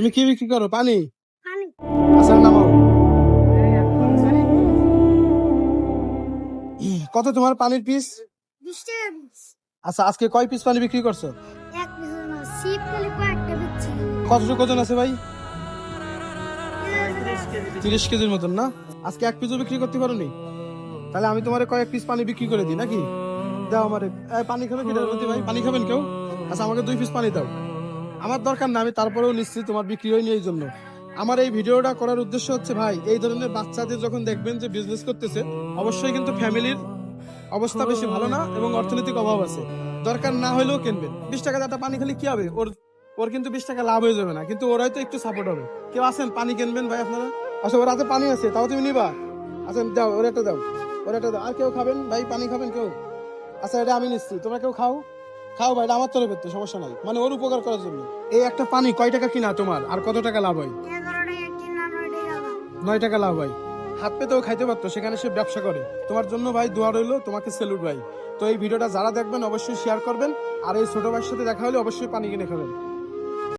তুমি কি বিক্রি করো? পানি? নামাও। কত তোমার পানির পিস আচ্ছা আজকে কয় পিস পানি বিক্রি করছ? কতটুকু ওজন আছে ভাই? তিরিশ কেজির মতন না? আজকে এক পিসও বিক্রি করতে পারোনি? তাহলে আমি তোমার কয়েক পিস পানি বিক্রি করে দিই নাকি? দাও আমারে। পানি খাবে ভাই? পানি খাবেন কেউ? আচ্ছা আমাকে দুই পিস পানি দাও। আমার দরকার না, আমি তারপরেও নিশ্চিত তোমার বিক্রি হয়নি এই জন্য। আমার এই ভিডিওটা করার উদ্দেশ্য হচ্ছে, ভাই, এই ধরনের বাচ্চাদের যখন দেখবেন যে বিজনেস করতেছে, অবশ্যই কিন্তু ফ্যামিলির অবস্থা বেশি ভালো না এবং অর্থনৈতিক অভাব আছে। দরকার না হলেও কিনবেন। বিশ টাকা একটা পানি খালি কি হবে? ওর ওর কিন্তু বিশ টাকা লাভ হয়ে যাবে না, কিন্তু ওর হয়তো একটু সাপোর্ট হবে। কেউ আছেন? পানি কিনবেন ভাই আপনারা? আচ্ছা ওর হাতে পানি আছে, তাও তুমি নিবা। আচ্ছা দাও, ওর একটা দাও, ওর একটা দাও। আর কেউ খাবেন? ভাই, পানি খাবেন কেউ? আচ্ছা এটা আমি নিচ্ছি। তোমরা কেউ খাও? খাও ভাই আমার তরফের তো সমস্যা নাই। মানে ওর উপকার করার জন্য। এই একটা পানি কয় টাকা কিনা তোমার? আর কত টাকা লাভ হয়। নয় টাকা লাভ হয়। হাত পেতেও খাইতে পারতো সেখানে সে ব্যবসা করে। তোমার জন্য ভাই দোয়া রইল তোমাকে সেলুট ভাই। তো এই ভিডিওটা যারা দেখবেন অবশ্যই শেয়ার করবেন। আর এই ছোট ভাইয়ের সাথে দেখা হলে অবশ্যই পানি কিনে খাবেন।